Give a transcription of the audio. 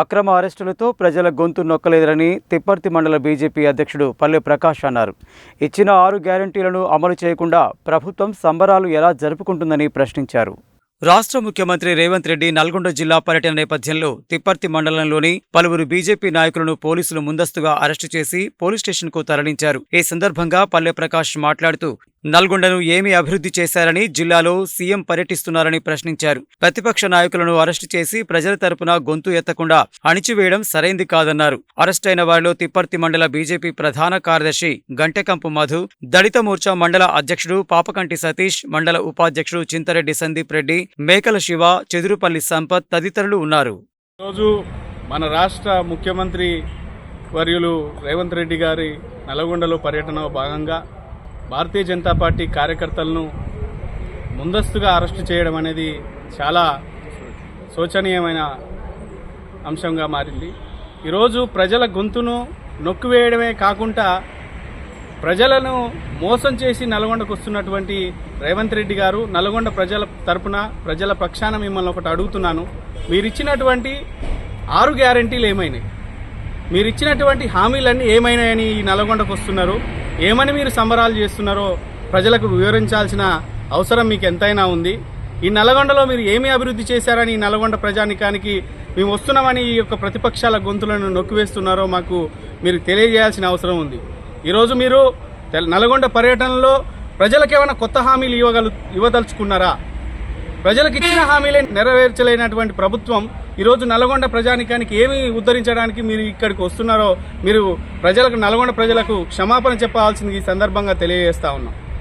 అక్రమ అరెస్టులతో ప్రజల గొంతు నొక్కలేదని తిప్పర్తి మండల బీజేపీ అధ్యక్షుడు పల్లె ప్రకాష్ అన్నారు. ఇచ్చిన ఆరు గ్యారంటీలను అమలు చేయకుండా ప్రభుత్వం సంబరాలు ఎలా జరుపుకుంటుందని ప్రశ్నించారు. రాష్ట్ర ముఖ్యమంత్రి రేవంత్ రెడ్డి నల్గొండ జిల్లా పర్యటన నేపథ్యంలో తిప్పర్తి మండలంలోని పలువురు బీజేపీ నాయకులను పోలీసులు ముందస్తుగా అరెస్టు చేసి పోలీస్ స్టేషన్కు తరలించారు. ఈ సందర్భంగా పల్లె ప్రకాష్ మాట్లాడుతూ నల్గొండను ఏమి అభివృద్ధి చేశారని జిల్లాలో సీఎం పర్యటిస్తున్నారని ప్రశ్నించారు. ప్రతిపక్ష నాయకులను అరెస్టు చేసి ప్రజల తరపున గొంతు ఎత్తకుండా అణిచివేయడం సరైంది కాదన్నారు. అరెస్టైన వారిలో తిప్పర్తి మండల బీజేపీ ప్రధాన కార్యదర్శి గంటెకంపు మధు దళిత మోర్చా మండల అధ్యక్షుడు పాపకంటి సతీష్ మండల ఉపాధ్యక్షుడు చింతరెడ్డి సందీప్ రెడ్డి మేకల శివ చెదురుపల్లి సంపత్ తదితరులు ఉన్నారు. రోజు మన రాష్ట్ర ముఖ్యమంత్రి వర్యులు రేవంత్ రెడ్డి గారి నల్గొండలో పర్యటన భాగంగా భారతీయ జనతా పార్టీ కార్యకర్తలను ముందస్తుగా అరెస్టు చేయడం అనేది చాలా శోచనీయమైన అంశంగా మారింది. ఈరోజు ప్రజల గొంతును నొక్కివేయడమే కాకుండా ప్రజలను మోసం చేసి నల్గొండకు వస్తున్నటువంటి రేవంత్ రెడ్డి గారు నల్గొండ ప్రజల తరపున ప్రజల పక్షాన మిమ్మల్ని ఒకటి అడుగుతున్నాను. మీరిచ్చినటువంటి ఆరు గ్యారంటీలు ఏమైనాయి? మీరు ఇచ్చినటువంటి హామీలన్నీ ఏమైనాయని ఈ నల్గొండకు వస్తున్నారు? ఏమని మీరు సంబరాలు చేస్తున్నారో ప్రజలకు వివరించాల్సిన అవసరం మీకు ఎంతైనా ఉంది. ఈ నల్గొండలో మీరు ఏమి అభివృద్ధి చేశారని ఈ నల్గొండ ప్రజానికానికి మేము వస్తున్నామని ఈ యొక్క ప్రతిపక్షాల గొంతులను నొక్కివేస్తున్నారో మాకు మీరు తెలియజేయాల్సిన అవసరం ఉంది. ఈరోజు మీరు నల్గొండ పర్యటనలో ప్రజలకు ఏమైనా కొత్త హామీలు ఇవ్వగలు ఇవ్వదలుచుకున్నారా? ప్రజలకు ఇచ్చిన హామీలే నెరవేర్చలేనటువంటి ప్రభుత్వం ఈరోజు నల్గొండ ప్రజానికానికి ఏమి ఉద్ధరించడానికి మీరు ఇక్కడికి వస్తున్నారో మీరు ప్రజలకు నల్గొండ ప్రజలకు క్షమాపణ చెప్పాల్సింది ఈ సందర్భంగా తెలియజేస్తా ఉన్నాం.